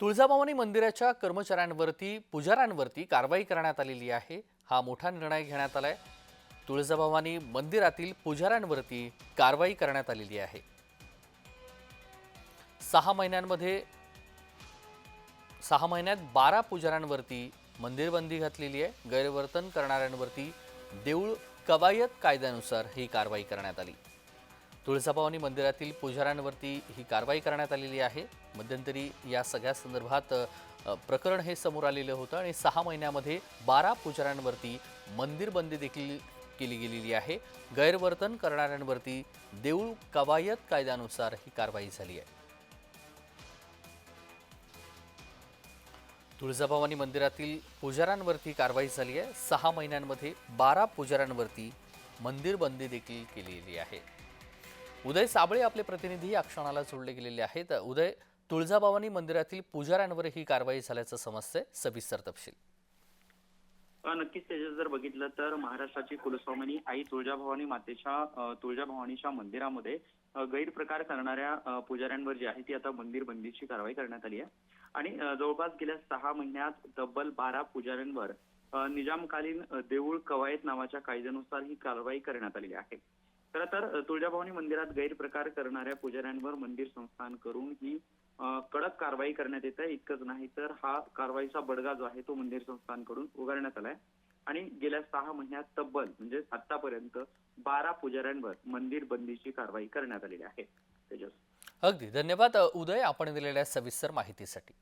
तुळजाभवानी मंदिराच्या कर्मचाऱ्यांवरती पुजाऱ्यांवरती कारवाई करण्यात आलेली आहे. हा मोठा निर्णय घेण्यात आला आहे तुळजाभवानी मंदिरातील पुजाऱ्यांवरती कारवाई करण्यात आलेली आहे. सहा महिन्यांमध्ये सहा महिन्यात बारा पुजाऱ्यांवरती मंदिरबंदी घातलेली आहे. गैरवर्तन करणाऱ्यांवरती देऊळ कवायत कायद्यानुसार ही कारवाई करण्यात आली. तुळजाभवानी मंदिरातील पुजाऱ्यांवरती ही कारवाई करण्यात आलेली आहे. मध्यंतरी या सगळ्या संदर्भात प्रकरण हे समोर आलेलं होतं आणि सहा महिन्यामध्ये बारा पुजाऱ्यांवरती मंदिर बंदी देखील केली गेलेली आहे. गैरवर्तन करणाऱ्यांवरती देऊळ कवायत कायद्यानुसार ही कारवाई झाली आहे. तुळजाभवानी मंदिरातील पुजाऱ्यांवरती कारवाई झाली आहे. सहा महिन्यांमध्ये बारा पुजाऱ्यांवरती मंदिर बंदी देखील केलेली आहे. उदय साबळे आपले प्रतिनिधी या क्षणाला जोडले गेलेले आहेत. उदय तुळजाभवानी मंदिरातील पुजाऱ्यांवर ही कारवाई झाल्याचं समजतंय. सविस्तर तपशील. नक्कीच त्याच्यात जर बघितलं तर महाराष्ट्राची कुलस्वामिनी आई तुळजाभवानी मातेच्या तुळजाभवानीच्या मंदिरामध्ये गैरप्रकार करणाऱ्या पुजाऱ्यांवर जी आहे ती आता मंदिर बंदीची कारवाई करण्यात आली आहे. आणि जवळपास गेल्या सहा महिन्यात तब्बल बारा पुजाऱ्यांवर निजामकालीन देऊळ कवायत नावाच्या कायद्यानुसार ही कारवाई करण्यात आलेली आहे. खर तर तुळजाभवानी मंदिरात गैरप्रकार करणाऱ्या पुजाऱ्यांवर मंदिर संस्थान करून ही कडक कारवाई करण्यात येत आहे. इतकंच नाही तर हा कारवाईचा बडगा जो आहे तो मंदिर संस्थानकडून उगारण्यात आलाय. आणि गेल्या सहा महिन्यात तब्बल म्हणजे आतापर्यंत बारा पुजाऱ्यांवर मंदिर बंदीची कारवाई करण्यात आलेली आहे. तेजस. अगदी. धन्यवाद. उदय आपण दिलेल्या सविस्तर माहितीसाठी.